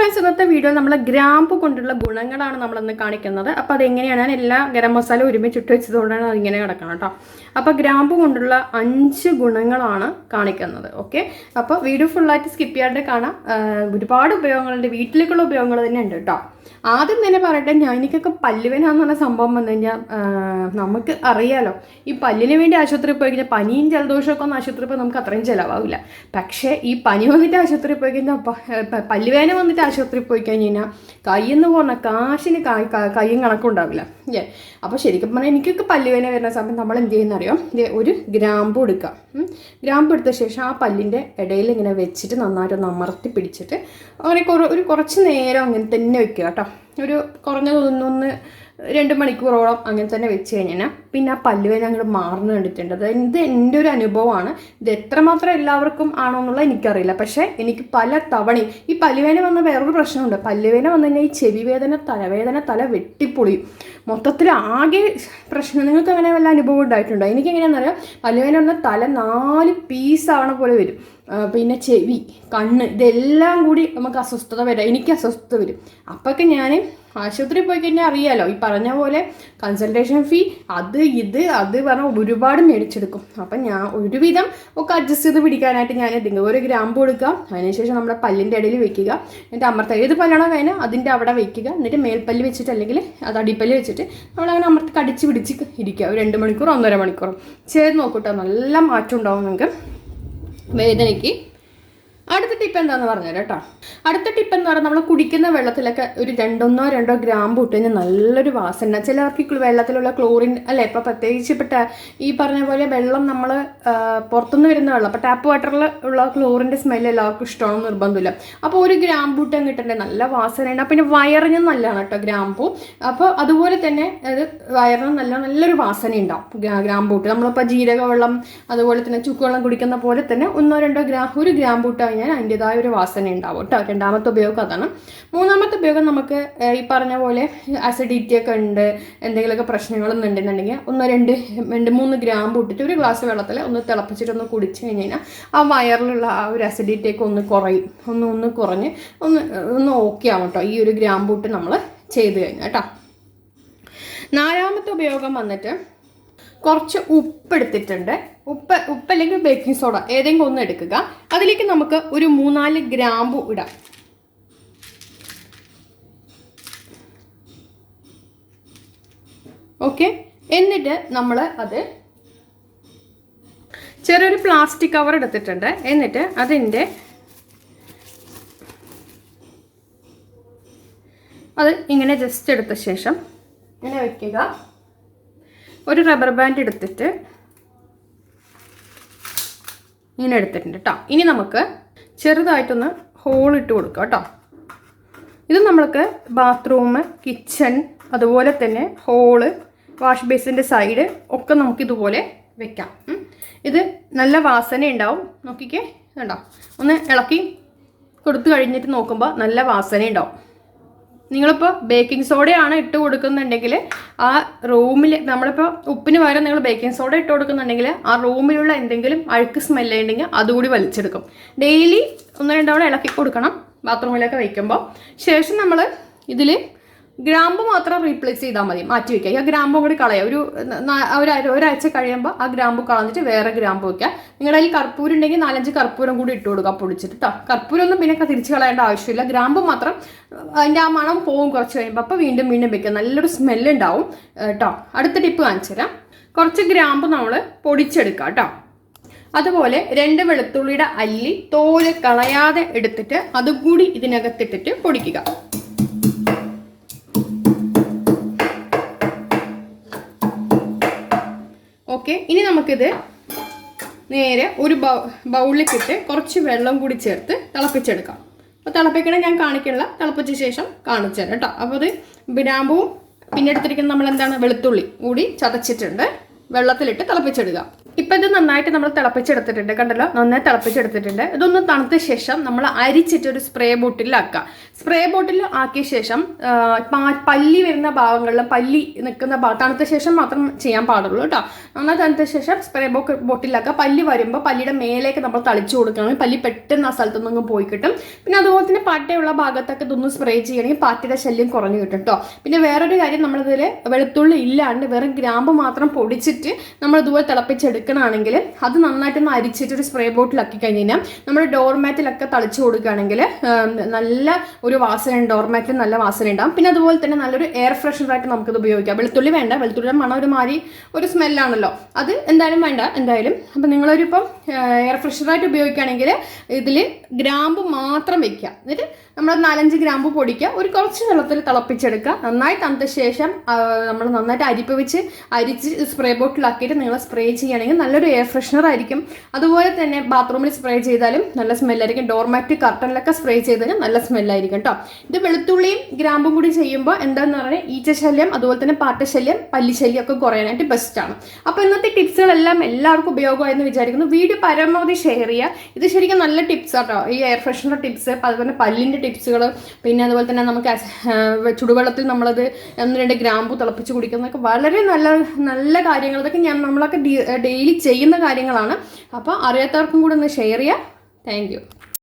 Friends ഇന്നത്തെ video നമ്മൾ ഗ്രാമ്പ് കൊണ്ടുള്ള ഗുണങ്ങളാണ് നമ്മളിന്ന് കാണിക്കുന്നത്. അപ്പോൾ അതെങ്ങനെയാണ്? എല്ലാ ഗരം മസാല ഒരുമിച്ച് ഇട്ട് വെച്ചതുകൊണ്ടാണ് അതിങ്ങനെ കിടക്കണം കേട്ടോ അപ്പോൾ ഗ്രാമ്പ് കൊണ്ടുള്ള അഞ്ച് ഗുണങ്ങളാണ് കാണിക്കുന്നത്. ഓക്കെ അപ്പോൾ വീഡിയോ ഫുള്ളായിട്ട് സ്കിപ്പ് ചെയ്യാണ്ട് കാണാം. ഒരുപാട് ഉപയോഗങ്ങളുണ്ട്. വീട്ടിലേക്കുള്ള ഉപയോഗങ്ങൾ തന്നെ ഉണ്ട് കേട്ടോ ആദ്യം തന്നെ പറയട്ടെ ഞാൻ എനിക്കൊക്കെ പല്ലുവേനാന്ന് പറഞ്ഞ സംഭവം വന്നു കഴിഞ്ഞാൽ നമുക്ക് അറിയാലോ. ഈ പല്ലിന് വേണ്ടി ആശുപത്രിയിൽ പോയി കഴിഞ്ഞാൽ പനിയും ജലദോഷമൊക്കെ ഒന്ന് ആശുപത്രിയിൽ പോയി നമുക്ക് അത്രയും ചിലവാകില്ല പക്ഷേ ഈ പനി വന്നിട്ട് ആശുപത്രിയിൽ പോയി കഴിഞ്ഞാൽ പല്ലുവേന വന്നിട്ട് ആശുപത്രിയിൽ പോയി കഴിഞ്ഞ് കഴിഞ്ഞാൽ കയ്യെന്ന് പറഞ്ഞാൽ കാശിന് കയ്യും കണക്കുണ്ടാവില്ല ഏ അപ്പോൾ ശരിക്കും പറഞ്ഞാൽ എനിക്കൊക്കെ പല്ലുവേന വരുന്ന സമയത്ത് നമ്മൾ എന്ത് ചെയ്യുന്ന അറിയാം ദേ ഒരു ഗ്രാമ്പു എടുക്കാം. ഗ്രാമ്പ് എടുത്ത ശേഷം ആ പല്ലിന്റെ ഇടയിൽ ഇങ്ങനെ വെച്ചിട്ട് നന്നായിട്ടൊന്ന് അമർത്തി പിടിച്ചിട്ട് അങ്ങനെ ഒരു കുറച്ച് നേരം അങ്ങനെ തന്നെ വെക്കുക കേട്ടോ. ഒരു കുറഞ്ഞ രണ്ട് മണിക്കൂറോളം അങ്ങനെ തന്നെ വെച്ച് കഴിഞ്ഞാൽ പിന്നെ ആ പല്ലുവേന അങ്ങോട്ട് മാറുന്നു കണ്ടിട്ടുണ്ട്. അത് ഇത് എന്റെ ഒരു അനുഭവമാണ്. ഇത് എത്രമാത്രം എല്ലാവർക്കും ആണോ എന്നുള്ളത് എനിക്കറിയില്ല. പക്ഷേ എനിക്ക് പല തവണയും ഈ പല്ലുവേന വന്ന വേറൊരു പ്രശ്നമുണ്ട്. പല്ലുവേന വന്നു കഴിഞ്ഞാൽ ഈ ചെവി വേദന തലവേദന തല വെട്ടിപ്പൊളിയും. മൊത്തത്തിൽ ആകെ പ്രശ്നം. നിങ്ങൾക്ക് അങ്ങനെ വല്ല അനുഭവം ഉണ്ടായിട്ടുണ്ടോ? എനിക്ക് എങ്ങനെയാണെന്നറിയാം പല്ലുവേന വന്ന തല നാല് പീസ് ആവണ പോലെ വരും. പിന്നെ ചെവി കണ്ണ് ഇതെല്ലാം കൂടി നമുക്ക് അസ്വസ്ഥത വരാം എനിക്ക് അസ്വസ്ഥത വരും. അപ്പോഴൊക്കെ ഞാൻ ആശുപത്രിയിൽ പോയി കഴിഞ്ഞാൽ അറിയാലോ. ഈ പറഞ്ഞ പോലെ കൺസൾട്ടേഷൻ ഫീ അത് ഇത് അത് പറഞ്ഞ ഒരുപാട് മേടിച്ചെടുക്കും. അപ്പം ഞാൻ ഒരുവിധം ഒക്കെ അഡ്ജസ്റ്റ് ചെയ്ത് പിടിക്കാനായിട്ട് ഞാൻ എന്തെങ്കിലും ഒരു ഗ്രാമ്പ് കൊടുക്കുക അതിനുശേഷം നമ്മുടെ പല്ലിന്റെ ഇടയിൽ വെക്കുക എന്നിട്ട് അമർത്ത ഏത് പല്ലാണോ വേണം അതിന്റെ അവിടെ വെക്കുക എന്നിട്ട് മേൽപ്പല്ല് വെച്ചിട്ട് അല്ലെങ്കിൽ അത് അടിപ്പല്ല് വെച്ചിട്ട് നമ്മളങ്ങനെ അമർത്തി കടിച്ച് പിടിച്ച് ഇരിക്കുക. ഒരു രണ്ട് മണിക്കൂർ ഒന്നര മണിക്കൂറും. ചെയ്ത് നോക്കൂട്ടോ നല്ല മാറ്റം ഉണ്ടാവും നിങ്ങൾക്ക്. വേദനയ്ക്ക് അടുത്ത ടിപ്പ് എന്താന്ന് പറഞ്ഞു കേട്ടോ. അടുത്ത ടിപ്പ് എന്ന് പറഞ്ഞാൽ നമ്മൾ കുടിക്കുന്ന വെള്ളത്തിലൊക്കെ ഒരു രണ്ടൊന്നോ രണ്ടോ ഗ്രാമ്പ് ഇട്ട് കഴിഞ്ഞാൽ നല്ലൊരു വാസന. ചിലർക്ക് വെള്ളത്തിലുള്ള ക്ലോറിൻ അല്ലെ? ഇപ്പൊ പ്രത്യേകിച്ച് ഈ പറഞ്ഞ പോലെ വെള്ളം നമ്മൾ പുറത്തുനിന്ന് വരുന്ന വെള്ളം. അപ്പൊ ടാപ്പ് വാട്ടറിൽ ഉള്ള ക്ലോറിന്റെ സ്മെല്ല് എല്ലാവർക്കും ഇഷ്ടമാണെന്ന് നിർബന്ധമില്ല. അപ്പോൾ ഒരു ഗ്രാമ്പ് ഇട്ട് കിട്ടണ്ടേ നല്ല വാസനയുണ്ട്. പിന്നെ വയറിനും നല്ലതാണ് കേട്ടോ ഗ്രാമ്പു അപ്പോൾ അതുപോലെ തന്നെ അത് വയറിന് നല്ല നല്ലൊരു വാസന ഉണ്ടാവും ഗ്രാ- ഗ്രാമ്പൂട്ട് നമ്മളിപ്പോൾ ജീരകവെള്ളം അതുപോലെ തന്നെ ചുക്ക് വെള്ളം കുടിക്കുന്ന പോലെ തന്നെ ഒന്നോ രണ്ടോ ഗ്രാം ഒരു ഗ്രാമ്പൂട്ട് കഴിഞ്ഞാൽ അതിന്റെതായ ഒരു വാസന ഉണ്ടാവും കേട്ടോ. രണ്ടാമത്തെ ഉപയോഗം അതാണ്. മൂന്നാമത്തെ ഉപയോഗം നമുക്ക് ഈ പറഞ്ഞ പോലെ അസിഡിറ്റി ഒക്കെ ഉണ്ട് എന്തെങ്കിലുമൊക്കെ പ്രശ്നങ്ങളൊന്നും ഉണ്ടെന്നുണ്ടെങ്കിൽ ഒന്ന് രണ്ട് രണ്ട് മൂന്ന് ഗ്രാമ്പ് ഇട്ടിട്ട് ഒരു ഗ്ലാസ് വെള്ളത്തിൽ ഒന്ന് തിളപ്പിച്ചിട്ട് ഒന്ന് കുടിച്ച് കഴിഞ്ഞ് കഴിഞ്ഞാൽ ആ വയറിലുള്ള ആ ഒരു അസിഡിറ്റി ഒക്കെ ഒന്ന് കുറയും. ഒന്ന് ഒന്ന് കുറഞ്ഞ് ഒന്ന് ഒന്ന് ഓക്കെ ആവും കേട്ടോ. ഈ ഒരു ഗ്രാമ്പൂട്ട് നമ്മൾ ചെയ്ത് കഴിഞ്ഞാൽ കേട്ടോ. നാലാമത്തെ ഉപയോഗം വന്നിട്ട് കുറച്ച് ഉപ്പ് എടുത്തിട്ടുണ്ട് ഉപ്പ് ഉപ്പ് അല്ലെങ്കിൽ ബേക്കിംഗ് സോഡ ഏതെങ്കിലും ഒന്ന് എടുക്കുക. അതിലേക്ക് നമുക്ക് ഒരു മൂന്നാൽ ഗ്രാമ്പു ഇടാം. ഓക്കെ എന്നിട്ട് നമ്മൾ അത് ചെറിയൊരു പ്ലാസ്റ്റിക് കവർ എടുത്തിട്ടുണ്ട്. എന്നിട്ട് അതിന്റെ അത് ഇങ്ങനെ ജസ്റ്റ് എടുത്ത ശേഷം ഇങ്ങനെ വെക്കുക. ഒരു റബ്ബർ ബാൻഡ് എടുത്തിട്ട് ഇങ്ങനെ എടുത്തിട്ടുണ്ട് കേട്ടോ ഇനി നമുക്ക് ചെറുതായിട്ടൊന്ന് ഹോൾ ഇട്ട് കൊടുക്കുക കേട്ടോ ഇത് നമ്മൾക്ക് ബാത്റൂം കിച്ചൺ അതുപോലെ തന്നെ ഹോൾ വാഷ് ബേസിന്റെ സൈഡ് ഒക്കെ നമുക്ക് ഇതുപോലെ വെക്കാം. ഇത് നല്ല വാസന ഉണ്ടാവും. നോക്കിക്കേ കണ്ടോ? ഒന്ന് ഇളക്കി കൊടുത്തു കഴിഞ്ഞിട്ട് നോക്കുമ്പോൾ നല്ല വാസന ഉണ്ടാവും. നിങ്ങളിപ്പോൾ ബേക്കിംഗ് സോഡയാണ് ഇട്ട് കൊടുക്കുന്നുണ്ടെങ്കിൽ ആ റൂമിൽ നമ്മളിപ്പോൾ ഉപ്പിന് പകരം നിങ്ങൾ ബേക്കിംഗ് സോഡ ഇട്ട് കൊടുക്കുന്നുണ്ടെങ്കിൽ ആ റൂമിലുള്ള എന്തെങ്കിലും അഴുക്ക് സ്മെല്ല് ഉണ്ടെങ്കിൽ അതുകൂടി വലിച്ചെടുക്കും. ഡെയിലി ഒന്ന് രണ്ടോടെ ഇളക്കി കൊടുക്കണം. ബാത്റൂമിലൊക്കെ വയ്ക്കുമ്പോൾ ശേഷം നമ്മൾ ഇതിൽ ഗ്രാമ്പ് മാത്രം റീപ്ലേസ് ചെയ്താൽ മതി. മാറ്റി വെക്കുക. ആ ഗ്രാമ്പും കൂടി കളയുക ഒരു ഒരാഴ്ച കഴിയുമ്പോൾ ആ ഗ്രാമ്പ് കളഞ്ഞിട്ട് വേറെ ഗ്രാമ്പ് വെക്കുക. നിങ്ങളുടെ കയ്യിൽ കർപ്പൂരം ഉണ്ടെങ്കിൽ നാലഞ്ച് കർപ്പൂരം കൂടി ഇട്ട് കൊടുക്കുക പൊടിച്ചിട്ട് കേട്ടോ കർപ്പൂരം ഒന്നും പിന്നെ തിരിച്ചു കളയേണ്ട ആവശ്യമില്ല. ഗ്രാമ്പ് മാത്രം അതിന്റെ ആ മണം പോകും കുറച്ച് കഴിയുമ്പോൾ അപ്പോൾ വീണ്ടും വീണ്ടും വെക്കുക. നല്ലൊരു സ്മെല്ല് ഉണ്ടാവും കേട്ടോ അടുത്ത ടിപ്പ് കാണിച്ചു തരാം. കുറച്ച് ഗ്രാമ്പ് നമ്മൾ പൊടിച്ചെടുക്കുക കേട്ടോ അതുപോലെ രണ്ട് വെളുത്തുള്ളിയുടെ അല്ലി തോൽ കളയാതെ എടുത്തിട്ട് അതും കൂടി ഇതിനകത്തിട്ടിട്ട് പൊടിക്കുക. ഓക്കെ ഇനി നമുക്കിത് നേരെ ഒരു ബൗ ബൗളിലേക്കിട്ട് കുറച്ച് വെള്ളം കൂടി ചേർത്ത് തിളപ്പിച്ചെടുക്കാം. അപ്പോൾ തിളപ്പിക്കണേ ഞാൻ കാണിക്കണില്ല തിളപ്പിച്ച ശേഷം കാണിച്ചു തരാം കേട്ടോ. അപ്പോൾ അത് ഗ്രാമ്പുവും പിന്നെ എടുത്തിരിക്കുന്ന നമ്മൾ എന്താണ് വെളുത്തുള്ളി കൂടി ചതച്ചിട്ടുണ്ട്. വെള്ളത്തിലിട്ട് തിളപ്പിച്ചെടുക്കുക ഇപ്പം ഇത് നന്നായിട്ട് നമ്മൾ തിളപ്പിച്ചെടുത്തിട്ടുണ്ട്. കണ്ടല്ലോ? നന്നായി തിളപ്പിച്ചെടുത്തിട്ടുണ്ട്. ഇതൊന്ന് തണുത്ത ശേഷം നമ്മൾ അരിച്ചിട്ട് ഒരു സ്പ്രേ ബോട്ടിലാക്കുക സ്പ്രേ ബോട്ടിൽ ആക്കിയ ശേഷം പല്ലി വരുന്ന ഭാഗങ്ങളിൽ പല്ലി നിൽക്കുന്ന തണുത്ത ശേഷം മാത്രം ചെയ്യാൻ പാടുള്ളൂ കേട്ടോ. നന്നായി തണുത്ത ശേഷം സ്പ്രേ ബോ ബോട്ടിലാക്കുക പല്ലി വരുമ്പോൾ പല്ലിയുടെ മേലേക്ക് നമ്മൾ തളിച്ചു കൊടുക്കണം. പല്ലി പെട്ടെന്ന് ആ സ്ഥലത്തു നിന്നും പോയി കിട്ടും. പിന്നെ അതുപോലെ തന്നെ പാറ്റയുള്ള ഭാഗത്തൊക്കെ ഇതൊന്ന് സ്പ്രേ ചെയ്യണമെങ്കിൽ പാറ്റയുടെ ശല്യം കുറഞ്ഞു കിട്ടും കേട്ടോ. പിന്നെ വേറൊരു കാര്യം നമ്മളിതിൽ വെളുത്തുള്ളി ഇല്ലാണ്ട് വെറും ഗ്രാമ്പ് മാത്രം പൊടിച്ചിട്ട് നമ്മൾ ഇതുപോലെ തിളപ്പിച്ചെടുക്കണമെങ്കിൽ അത് നന്നായിട്ടൊന്ന് അരിച്ചിട്ട് ഒരു സ്പ്രേ ബോട്ടിലാക്കി കഴിഞ്ഞ് കഴിഞ്ഞാൽ നമ്മൾ ഡോർമാറ്റിലൊക്കെ തളിച്ചു കൊടുക്കുകയാണെങ്കിൽ നല്ല ഒരു വാസന ഡോർമാറ്റിൽ നല്ല വാസന ഉണ്ടാകും പിന്നെ അതുപോലെ തന്നെ നല്ലൊരു എയർ ഫ്രഷറായിട്ട് നമുക്കത് ഉപയോഗിക്കാം. വെളുത്തുള്ളി വേണ്ട. വെളുത്തുള്ളിയുടെ മണം ഒരു മാറി ഒരു സ്മെല്ലാണല്ലോ അത് എന്തായാലും വേണ്ട. എന്തായാലും അപ്പം നിങ്ങളൊരു ഇപ്പം എയർ ഫ്രഷറായിട്ട് ഉപയോഗിക്കുകയാണെങ്കിൽ ഇതിൽ ഗ്രാമ്പ് മാത്രം വെക്കുക. എന്നിട്ട് നമ്മൾ നാലഞ്ച് ഗ്രാമ്പ് പൊടിക്കുക. ഒരു കുറച്ച് വെള്ളത്തിൽ തിളപ്പിച്ചെടുക്കുക. നന്നായി തണുത്ത ശേഷം നമ്മൾ നന്നായിട്ട് അരിപ്പ് വെച്ച് അരിച്ച് സ്പ്രേ ബോട്ടിലാക്കിയിട്ട് നിങ്ങൾ സ്പ്രേ ചെയ്യുകയാണെങ്കിൽ നല്ലൊരു എയർ ഫ്രഷ്നർ ആയിരിക്കും. അതുപോലെ തന്നെ ബാത്റൂമിൽ സ്പ്രേ ചെയ്താലും നല്ല സ്മെല്ലായിരിക്കും ഡോർമാറ്റ് കർട്ടനിലൊക്കെ സ്പ്രേ ചെയ്താലും നല്ല സ്മെല്ലായിരിക്കും കേട്ടോ ഇത് വെളുത്തുള്ളിയും ഗ്രാമ്പും കൂടി ചെയ്യുമ്പോൾ എന്താന്ന് പറഞ്ഞാൽ ഈച്ചശല്യം അതുപോലെ തന്നെ പാട്ടശല്യം പല്ലിശല്യം ഒക്കെ കുറയാനായിട്ട് ബെസ്റ്റാണ് അപ്പോൾ ഇന്നത്തെ ടിപ്സുകളെല്ലാം എല്ലാവർക്കും ഉപയോഗമായെന്ന് വിചാരിക്കുന്നു. വീഡിയോ പരമാവധി ഷെയർ ചെയ്യുക. ഇത് ശരിക്കും നല്ല ടിപ്സ് കേട്ടോ ഈ എയർ ഫ്രഷനർ ടിപ്സ് അതുപോലെ പല്ലിന്റെ ടിപ്സുകൾ പിന്നെ അതുപോലെ തന്നെ നമുക്ക് ചുടുവെള്ളത്തിൽ നമ്മളത് ഒന്ന് രണ്ട് ഗ്രാമ്പു തിളപ്പിച്ച് കുടിക്കുന്നതൊക്കെ വളരെ നല്ല നല്ല കാര്യങ്ങൾ. ഇതൊക്കെ ഞാൻ നമ്മളൊക്കെ ഡെയിലി ചെയ്യുന്ന കാര്യങ്ങളാണ്. അപ്പോൾ അറിയാത്തവർക്കും കൂടെ ഒന്ന് ഷെയർ ചെയ്യുക താങ്ക്